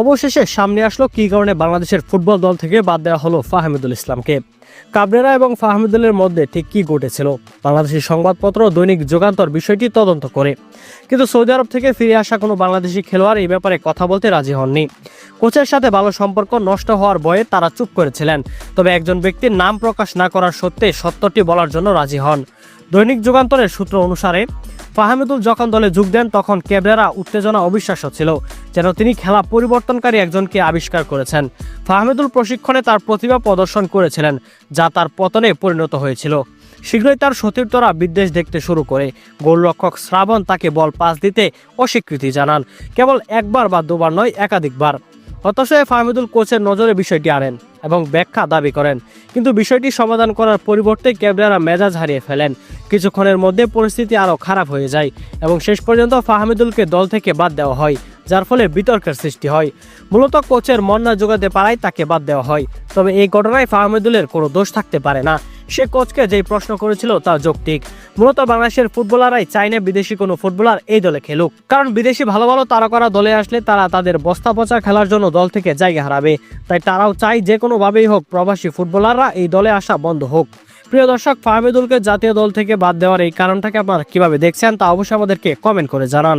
অবশেষে সামনে আসলো কী কারণে বাংলাদেশের ফুটবল দল থেকে বাদ দেওয়া হলো ফাহমিদুল ইসলামকে। কাবরেরা এবং ফাহমিদুলের মধ্যে ঠিক কী ঘটেছিল? বাংলাদেশের সংবাদপত্র দৈনিক যোগান্তর বিষয়টি তদন্ত করে। কিন্তু সৌদি আরব থেকে ফিরে আসা কোনো বাংলাদেশি খেলোয়াড় এই ব্যাপারে কথা বলতে রাজি হননি। কোচের সাথে ভালো সম্পর্ক নষ্ট হওয়ার ভয়ে তারা চুপ করেছিলেন। তবে একজন ব্যক্তির নাম প্রকাশ না করার সত্ত্বে সত্যটি বলার জন্য রাজি হন। দৈনিক যুগান্তরের সূত্র অনুসারে ফাহমিদুল যখন দলে যোগ দেন, তখন ক্যাবরেরা উত্তেজনা অবিশ্বাস্য ছিল যেন তিনি খেলা পরিবর্তনকারী একজনকে আবিষ্কার করেছেন। ফাহমিদুল প্রশিক্ষণে তার প্রতিভা প্রদর্শন করেছিলেন, যা তার পতনে পরিণত হয়েছিল। শীঘ্রই তার সতীর্থরা বিদ্বেষ দেখতে শুরু করে। গোলরক্ষক শ্রাবণ তাকে বল পাস দিতে অস্বীকৃতি জানান। কেবল একবার বা দুবার নয়, একাধিকবার। হতাশ হয়ে ফাহমিদুল কোচের নজরে বিষয়টি আনেন এবং ব্যাখ্যা দাবি করেন। কিন্তু বিষয়টি সমাধান করার পরিবর্তে ক্যাবরেরা মেজাজ হারিয়ে ফেলেন। কিছুক্ষণের মধ্যে পরিস্থিতি আরও খারাপ হয়ে যায় এবং শেষ পর্যন্ত ফাহমিদুলকে দল থেকে বাদ দেওয়া হয়, যার ফলে বিতর্কের সৃষ্টি হয়। মূলত কোচের মন না যোগাতে পারায় তাকে বাদ দেওয়া হয়, তবে এই ঘটনায় ফাহমিদুলের কোনো দোষ থাকতে পারে না। সে কোচকে যেই প্রশ্ন করেছিল তা যৌক্তিক। মূলত বাংলাদেশের ফুটবলাররাই চায় না বিদেশি কোনো ফুটবলার এই দলে খেলুক। কারণ বিদেশি ভালো ভালো তারকারা দলে আসলে তারা তাদের বস্তা পচা খেলার জন্য দল থেকে জায়গা হারাবে। তাই তারাও চায় যে কোনোভাবেই হোক প্রবাসী ফুটবলাররা এই দলে আসা বন্ধ হোক। প্রিয় দর্শক, ফাহমিদুলকে জাতীয় দল থেকে বাদ দেওয়ার এই কারণটাকে আপনারা কীভাবে দেখছেন তা অবশ্যই আমাদেরকে কমেন্ট করে জানান।